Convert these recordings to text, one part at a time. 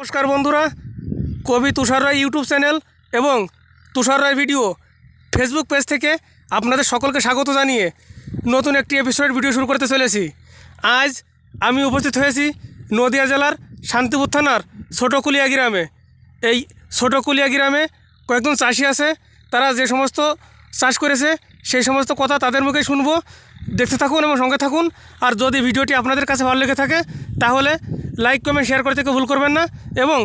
নমস্কার বন্ধুরা, কবি তুষার রায় ইউটিউব চ্যানেল এবং Tushar Roy video Facebook page থেকে আপনাদের সকলকে স্বাগত জানিয়ে নতুন একটি এপিসোডের ভিডিও শুরু করতে চলেছি। আজ আমি উপস্থিত হয়েছি নদিয়া জেলার শান্তিপুর থানার ছোটোকুলিয়া গ্রামে। এই ছোটোকুলিয়া গ্রামে কয়েকজন চাষি আছে, তারা যে সমস্ত চাষ করেছে, সেই সমস্ত কথা তাদের মুখে শুনব। দেখতে থাকুন এবং সঙ্গে থাকুন। আর যদি ভিডিওটি আপনাদের কাছে ভালো লেগে থাকে, তাহলে লাইক কমেন্ট শেয়ার করতে কেউ ভুল করবেন না এবং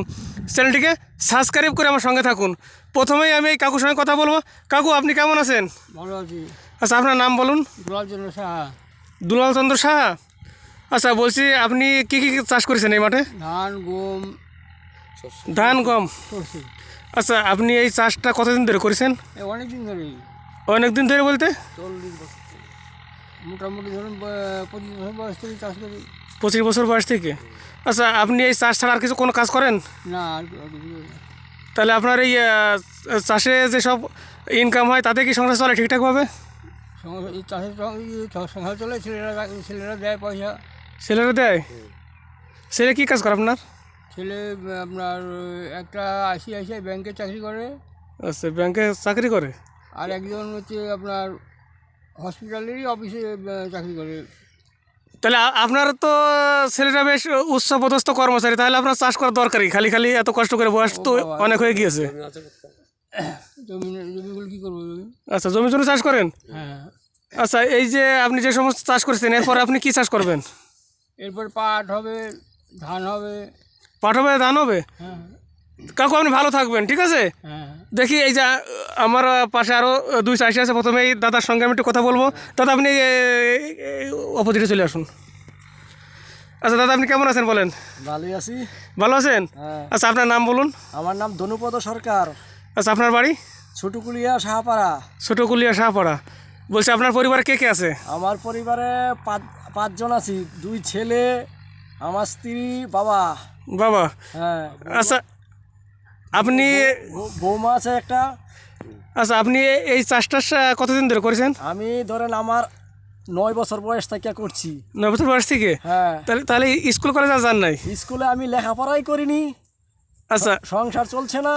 চ্যানেলটিকে সাবস্ক্রাইব করে আমার সঙ্গে থাকুন। প্রথমেই আমি এই কাকুর সঙ্গে কথা বলব। কাকু আপনি কেমন আছেন? ভালো আছি। আচ্ছা আপনার নাম বলুন। গোলাপচন্দ্র সাহা। দুলাল চন্দ্র সাহা? আচ্ছা বলছি আপনি কী কী চাষ করেছেন এই মাঠে? ধান গম ধান গম। আচ্ছা আপনি এই চাষটা কতদিন ধরে করেছেন? অনেক দিন ধরেই। অনেক দিন ধরে বলতে? চল্লিশ বছর। মোটামুটি ধরুন পঁচিশ বছর বয়স থেকে চাষ করি। পঁচিশ বছর বয়স থেকে? আচ্ছা আপনি এই চাষ ছাড়া আর কিছু কোনো কাজ করেন? না আর কিছু তাহলে আপনার এই চাষে যেসব ইনকাম হয় তাতে কি সংসার চলে ঠিকঠাকভাবে? চাষের সংসার চলে ছেলেরা ছেলেরা দেয় পয়সা। ছেলেরা দেয়? ছেলে কী কাজ করে আপনার? ছেলে আপনার একটা আইসিআইসিআই ব্যাংকে চাকরি করে। আচ্ছা ব্যাংকে চাকরি করে? আর একজন হচ্ছে আপনার হসপিটালেরই অফিসে চাকরি করে। তাহলে আপনার তো ছেলেটা বেশ উচ্চপদস্থ কর্মচারী তাহলে আপনার চাষ করা দরকারি খালি খালি এত কষ্ট করে বয়স তো অনেক হয়ে গিয়েছে। আচ্ছা জমি জমি চাষ করেন? হ্যাঁ। আচ্ছা এই যে আপনি যে সমস্ত চাষ করেছেন এরপরে আপনি কি চাষ করবেন? এরপর পাট হবে ধান হবে। পাট হবে ধান হবে? হ্যাঁ। কাকু আপনি ভালো থাকবেন ঠিক আছে? হ্যাঁ। দেখি এই যে আমার পাশে আরও দুই চাষি আছে। প্রথমে এই দাদার সঙ্গে আমি একটু কথা বলব। দাদা আপনি অপোজিটে চলে আসুন। আচ্ছা দাদা আপনি কেমন আছেন বলেন? ভালোই আছি। ভালো আছেন? হ্যাঁ। আচ্ছা আপনার নাম বলুন। আমার নাম ধনুপদ সরকার। আচ্ছা আপনার বাড়ি? ছুটুকুলিয়া সাহাপাড়া। ছোটোকুলিয়া শাহপাড়া বলছি আপনার পরিবারে কে কে আছে? আমার পরিবারে পাঁচ পাঁচজন আছি। দুই ছেলে আমার স্ত্রী বাবা। বাবা? হ্যাঁ। আচ্ছা আপনি বৌমা আছে একটা। আচ্ছা আপনি এই চাষটা কতদিন ধরে করেছেন? আমি ধরেন আমার নয় বছর বয়স থেকে করছি। নয় বছর বয়স থেকে? হ্যাঁ। তাহলে তাহলে স্কুল কলেজ আর যান নাই? স্কুলে আমি লেখাপড়াই করিনি। আচ্ছা। সংসার চলছে না।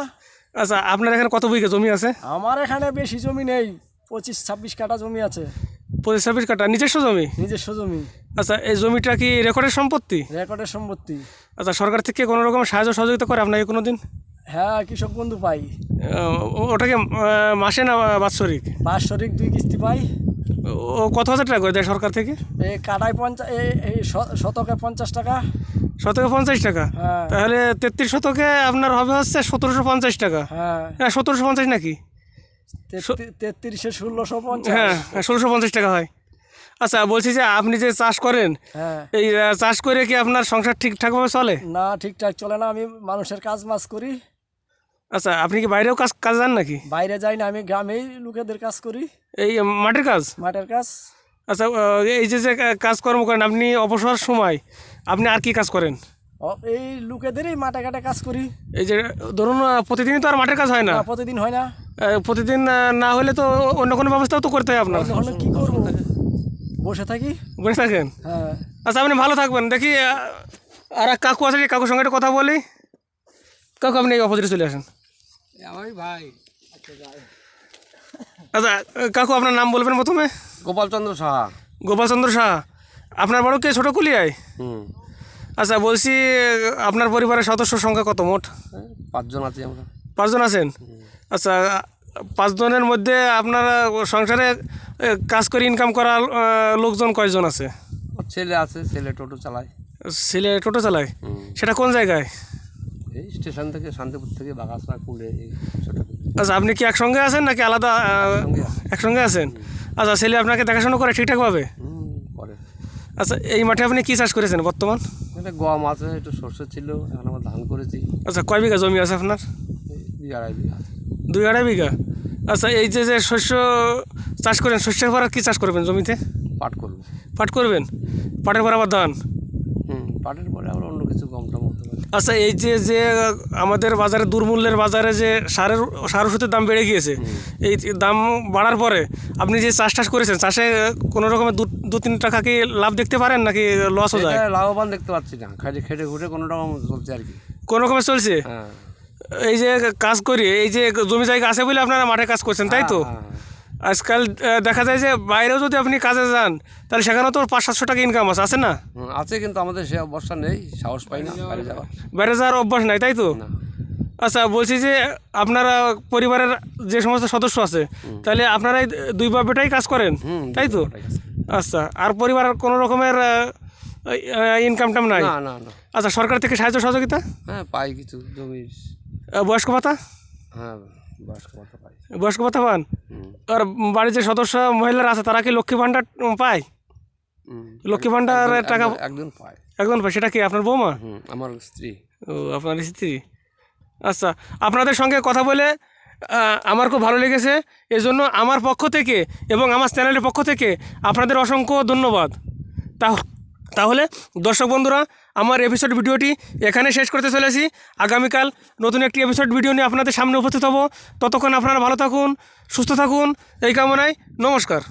আচ্ছা আপনার এখানে কত বিঘা জমি আছে? আমার এখানে বেশি জমি নেই। পঁচিশ ছাব্বিশ কাটা জমি আছে। পঁচিশ ছাব্বিশ কাটা নিজস্ব জমি? নিজস্ব জমি। আচ্ছা এই জমিটা কি রেকর্ডের সম্পত্তি? রেকর্ডের সম্পত্তি। আচ্ছা সরকার থেকে কোনো রকম সাহায্য সহযোগিতা করে আপনাকে কোনো দিন হ্যাঁ কৃষক বন্ধু পাই। ওটাকে মাসে না বাৎসরিক বাৎসরিক দুই কিস্তি পাই। ও কত হাজার টাকা করে দেয় সরকার থেকে? এই কাটায় পঞ্চাশ শতকে পঞ্চাশ টাকা। শতকে পঞ্চাশ টাকা? হ্যাঁ। তাহলে তেত্রিশ শতকে আপনার হবে হচ্ছে সতেরোশো পঞ্চাশ টাকা। হ্যাঁ। হ্যাঁ সতেরোশো পঞ্চাশ নাকি? তেত্রিশে ষোলোশো পঞ্চাশ। হ্যাঁ ষোলোশো পঞ্চাশ টাকা হয়। আচ্ছা বলছি যে আপনি যে চাষ করেন হ্যাঁ। এই চাষ করে কি আপনার সংসার ঠিকঠাকভাবে চলে? না ঠিকঠাক চলে না আমি মানুষের কাজ মাছ করি। আচ্ছা আপনি কি বাইরেও কাজ কাজ যান নাকি? বাইরে যাই না আমি গ্রামেই লোকেদের কাজ করি। এই মাঠের কাজ? মাঠের কাজ। আচ্ছা এই যে যে কাজকর্ম করেন আপনি অবসর সময় আপনি আর কি কাজ করেন? এই লোকেদেরই মাঠে ঘাটে কাজ করি। এই যে ধরুন প্রতিদিনই তো আর মাঠের কাজ হয় না? প্রতিদিন হয় না। প্রতিদিন না হলে তো অন্য কোনো ব্যবস্থাও তো করতে হয় আপনার। কি করব? বসে থাকি। বসে থাকেন? হ্যাঁ। আচ্ছা আপনি ভালো থাকবেন। দেখি আর এক কাকু আছে কাকুর সঙ্গে একটা কথা বলি। কাকু আপনি এই অপোজিটে চলে আসেন। আমারই ভাই। আচ্ছা কাকু আপনার নাম বলবেন প্রথমে? গোপালচন্দ্র সাহা। গোপালচন্দ্র শাহ আপনার বড় কে? ছোটো কুলিয়ায় হুম। আচ্ছা বলছি আপনার পরিবারের সদস্য সংখ্যা কত মোট? পাঁচজন আছি আমরা। পাঁচজন আছেন? আচ্ছা পাঁচজনের মধ্যে আপনারা সংসারে কাজ করে ইনকাম করা লোকজন কয়জন আছে? ছেলে আছে ছেলে টোটো চালায়। ছেলে টোটো চালায়? সেটা কোন জায়গায়? এই স্টেশন থেকে শান্তিপুর থেকে বাগাসরা কুলে আচ্ছা আপনি কি একসঙ্গে আছেন নাকি আলাদা একসঙ্গে আছেন? আচ্ছা ছেলে আপনাকে দেখাশোনা করে ঠিকঠাকভাবে? করে। আচ্ছা এই মাঠে আপনি কী চাষ করেছেন বর্তমান? এটা গম আছে একটু সর্ষে ছিল এখন আমরা ধান করেছি। আচ্ছা কয় বিঘা জমি আছে আপনার? আড়াই বিঘা দুই আড়াই বিঘা। আচ্ছা এই যে যে শস্য চাষ করেন শস্যের পর আর কী চাষ করবেন জমিতে? পাট করব। পাট করবেন? পাটের পর আবার ধান? পাটের পরে আবার অন্য কিছু গম টম হতে পারে। আচ্ছা এই যে যে আমাদের বাজারে দুর্মূল্যের বাজারে যে সারের সার ওষুধের দাম বেড়ে গিয়েছে এই দাম বাড়ার পরে আপনি যে চাষ টাস করেছেন চাষে কোনো রকমের দু দু তিন টাকা কি লাভ দেখতে পারেন নাকি লসও যায়? লাভবান দেখতে পাচ্ছি না। খেটে খেটে ঘুরে কোনো রকম চলছে আর কি। কোনো রকমের চলছে? হ্যাঁ। এই যে কাজ করি এই যে জমি জায়গা আছে বলে আপনারা মাঠে কাজ করছেন তাই তো? হ্যাঁ, আজকাল দেখা যায় যে বাইরেও যদি আপনি কাজে যান তাহলে সেখানেও তো পাঁচ সাতশো টাকা ইনকাম আছে আছে না? আছে কিন্তু আমাদের সে অবস্থা নেই সাহস পাই না বাইরে যাওয়ার। বাইরে যাওয়ার অভ্যাস নাই তাই তো? আচ্ছা বলছি যে আপনারা পরিবারের যে সমস্ত সদস্য আছে তাহলে আপনারাই দুই বাপ বেটাই কাজ করেন তাই তো? আচ্ছা আর পরিবারের কোনো রকমের ইনকাম টাম নাই? না না না। আচ্ছা সরকার থেকে সাহায্য সহযোগিতা হ্যাঁ পাই কিছু আহ, বয়স্ক ভাতা? হ্যাঁ বয়স্ক ভাতা পাই। বয়স্ক ভাতা পান? আর বাড়ির যে সদস্য মহিলারা আছে তারা কি লক্ষ্মী ভাণ্ডার পায়? লক্ষ্মী ভাণ্ডারের টাকা একজন- একজন পায়। একজন পায় সেটা কি আপনার বৌমা? আমার স্ত্রী। ও আপনার স্ত্রী। আচ্ছা আপনাদের সঙ্গে কথা বলে আমার খুব ভালো লেগেছে। এজন্য আমার পক্ষ থেকে এবং আমার চ্যানেলের পক্ষ থেকে আপনাদের অসংখ্য ধন্যবাদ। তা তাহলে দর্শক বন্ধুরা, আমার এপিসোড ভিডিওটি এখানে শেষ করতে চলেছি। আগামীকাল নতুন একটি এপিসোড ভিডিও নিয়ে আপনাদের সামনে উপস্থিত হব। ততক্ষণ আপনারা ভালো থাকুন, সুস্থ থাকুন, এই কামনায় নমস্কার।